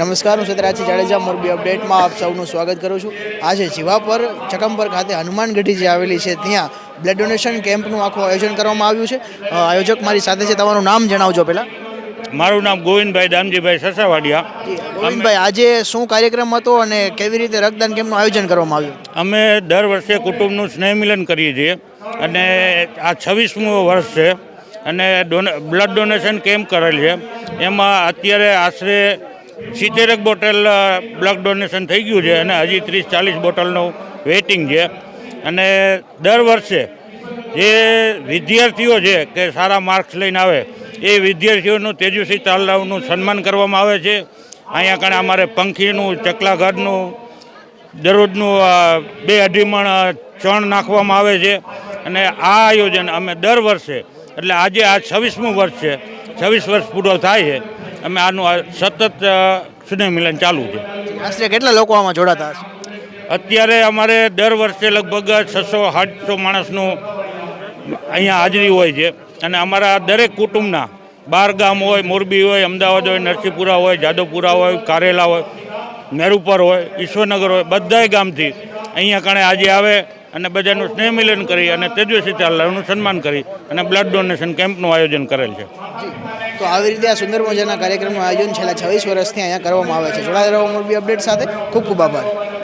નમસ્કાર હું સત્યરાજસિંહ જાડેજા મોરબી અપડેટમાં આપ સૌનું સ્વાગત કરું છું. આજે જીવાપર ચકમપર ખાતે હનુમાનગઢી જે આવેલી છે ત્યાં બ્લડ ડોનેશન કેમ્પનું આખું આયોજન કરવામાં આવ્યું છે. આયોજક મારી સાથે છે તમારું નામ જણાવજો પહેલાં. મારું નામ ગોવિંદભાઈ દામજીભાઈ સસાવાડિયા. ગોવિંદભાઈ આજે શું કાર્યક્રમ હતો અને કેવી રીતે રક્તદાન કેમ્પનું આયોજન કરવામાં આવ્યું? અમે દર વર્ષે કુટુંબનું સ્નેહ મિલન કરીએ છીએ અને આ છવ્વીસમું વર્ષ છે અને બ્લડ ડોનેશન કેમ્પ કરેલ છે. એમાં અત્યારે આશરે સિત્તેરક બોટલ બ્લડ ડોનેશન થઈ ગયું છે અને હજી ત્રીસ ચાલીસ બોટલનું વેઇટિંગ છે. અને દર વર્ષે જે વિદ્યાર્થીઓ છે કે સારા માર્ક્સ લઈને આવે, એ વિદ્યાર્થીઓનું તેજસ્વી તાલાવનું સન્માન કરવામાં આવે છે. અહીંયા કણે અમારે પંખીનું, ચકલાઘરનું, દરરોજનું બે અઢી મણ ચણ નાખવામાં આવે છે. અને આ આયોજન અમે દર વર્ષે, એટલે આજે આ છવ્વીસમું વર્ષ છે, છવ્વીસ વર્ષ પૂરો થાય છે. અમે આનું સતત અ, સ્નેહ મિલન ચાલુ છે. આશરે કેટલા લોકો આમાં જોડાતા હશે? અત્યારે અમારે દર વર્ષે લગભગ છસો આઠસો માણસનું અહીંયા હાજરી હોય છે. અને અમારા દરેક કુટુંબના બાર ગામ હોય મોરબી હોય અમદાવાદ હોય નરસિંહપુરા હોય જાદવપુરા હોય કારેલા હોય મેરુપર હોય ઈશ્વરનગર હોય બધાય ગામથી અહીંયા કણે આજે આવે અને બધાનું સ્નેહ મિલન કરી અને તેજસ્વી ચાલનું સન્માન કરી અને બ્લડ ડોનેશન કેમ્પનું આયોજન કરેલ છે. તો આવી રીતે આ સુંદર મજાના કાર્યક્રમનું આયોજન છેલ્લા છવ્વીસ વર્ષથી અહીંયા કરવામાં આવે છે. જોડાયેલા મોરબી અપડેટ સાથે. ખૂબ ખૂબ આભાર.